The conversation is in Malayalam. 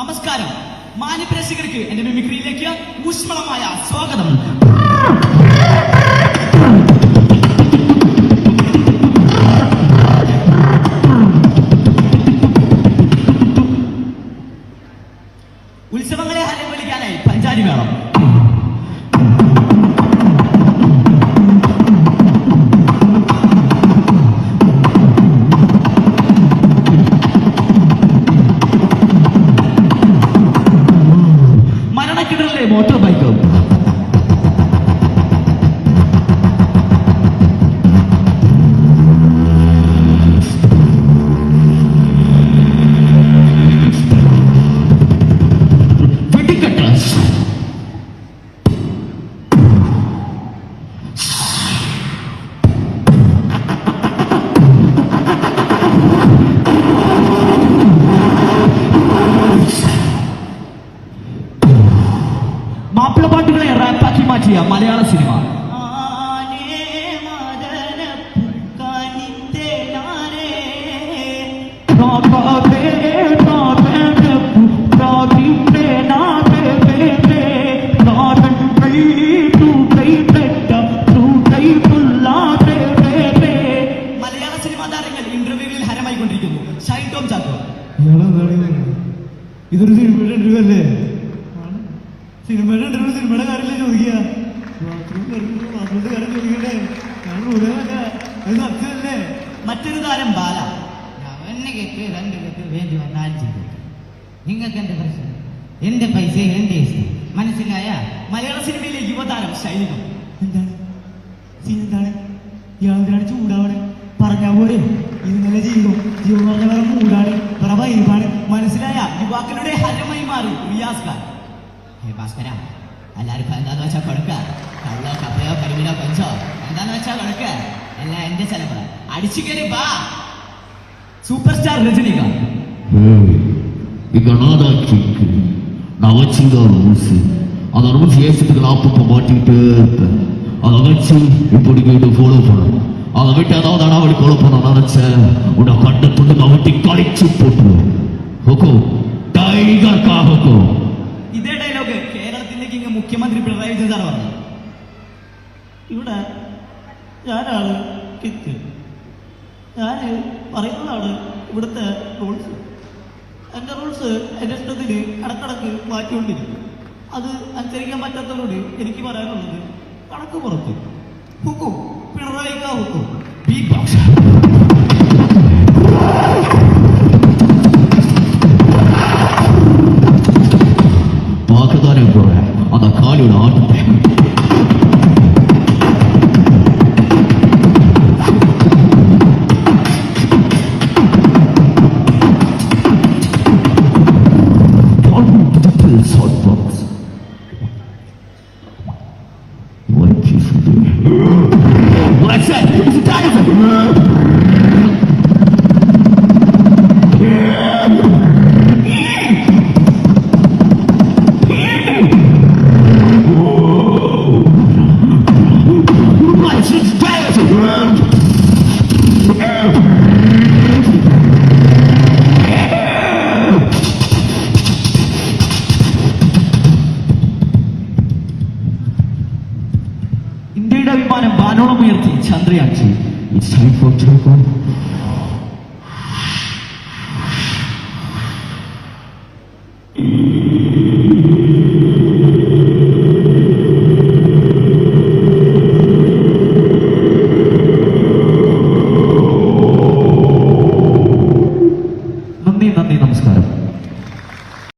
നമസ്കാരം. മാന്യപ്രേക്ഷകർക്ക് എന്റെ മിമിക്രിയിലേക്ക് ഊഷ്മളമായ സ്വാഗതം. ഉത്സവങ്ങളെ ഹരം വിളിക്കാനായി പഞ്ചാരി വേണം. മാപ്പിളപ്പാട്ടുകളെ റാപ്പാക്കി മാറ്റിയ മലയാള സിനിമ മലയാള സിനിമാ താരങ്ങൾ ഇന്റർവ്യൂവിൽ ഹരമായി കൊണ്ടിരിക്കുന്നു ഷൈൻ ടോം ചാക്കോ ഇതൊരു സിനിമയുടെ ഇന്റർവ്യൂ അല്ലേ സിനിമയുടെ ഇന്റർവ്യൂ സിനിമയുടെ കാര്യമില്ല ചോദിക്കുക? ബാത്റൂമിന്റെ കാര്യം ചോദിക്കണ്ടേ ഞാൻ മുഴുവനല്ല അത് സത്യമല്ലേ? മറ്റൊരു താരം ബാല. രണ്ട് കെട്ട് വേണ്ടി വന്നാൽ ചെയ്തു നിങ്ങൾക്ക് എന്ത് പ്രശ്നം? എന്റെ പൈസ എന്റെ ഇഷ്ടം. മനസ്സിലായ? മലയാള സിനിമയിലെ യുവതാരം ശൈലികം എന്താണ്? സീൻ എന്താണ്? ഇയാളെന്തിനാണ് ചൂടാവണേ. പറഞ്ഞാ പോലെ ഇന്നലെ ജീവിതം ജീവൻ പറഞ്ഞ വേറെ മൂടാണ്. വേറെ വൈബാണ് മനസ്സിലായ? യുവാക്കളുടെ ഹരമായി മാറി റിയാസ് ഖാൻ. ஹே பாஸ்கரா எல்லாருக்கும் எதாவது வச்சா கொடுக்க கல்லோ கப்பையோ கடுமையோ கொஞ்சம் எதாவது வச்சா கொடுக்க எல்லாம் எந்த செலவு அடிச்சுக்கிறேப்பா சூப்பர் ஸ்டார் ரஜினிகாந்த் இங்க நாதாட்சிக்கு நான் வச்சுங்க ரூல்ஸு அந்த ரூல்ஸ் ஏசத்துக்கு நான் அப்பப்போ மாட்டிக்கிட்டே இருப்பேன் அதை வச்சு இப்போ நீங்கள் இதை ஃபாலோ பண்ணணும் அதை விட்டு ஏதாவது அடாவடி ஃபாலோ பண்ண நினைச்சேன் உன்னை கண்ட துண்டு நான் வெட்டி கழிச்சு போட்டுருவேன் ஓகோ டைகர்காக കേരളത്തിലേക്ക് കിങ് മുഖ്യമന്ത്രി പിണറായി വിജയൻ സാർ പറഞ്ഞു ഇവിടെ ഞാനാണ് കിത്ത് ഞാൻ പറയുന്നതാണ് ഇവിടുത്തെ റൂൾസ് എന്റെ റൂൾസ് എന്റെ ഇഷ്ടത്തിന് ഇടക്കിടക്ക് മാറ്റിക്കൊണ്ടിരിക്കും. അത് അനുസരിക്കാൻ പറ്റാത്തതോട് എനിക്ക് പറയാനുള്ളത് കണക്ക് പുറത്ത്. ഹുക്കും പിണറായിക്കാ ഹുക്കും. God. What's that? It's a dinosaur! അഭിമാനം വാനോളം ഉയർത്തി ചന്ദ്രയാൻ ചെയ്യും It's time for Dragon.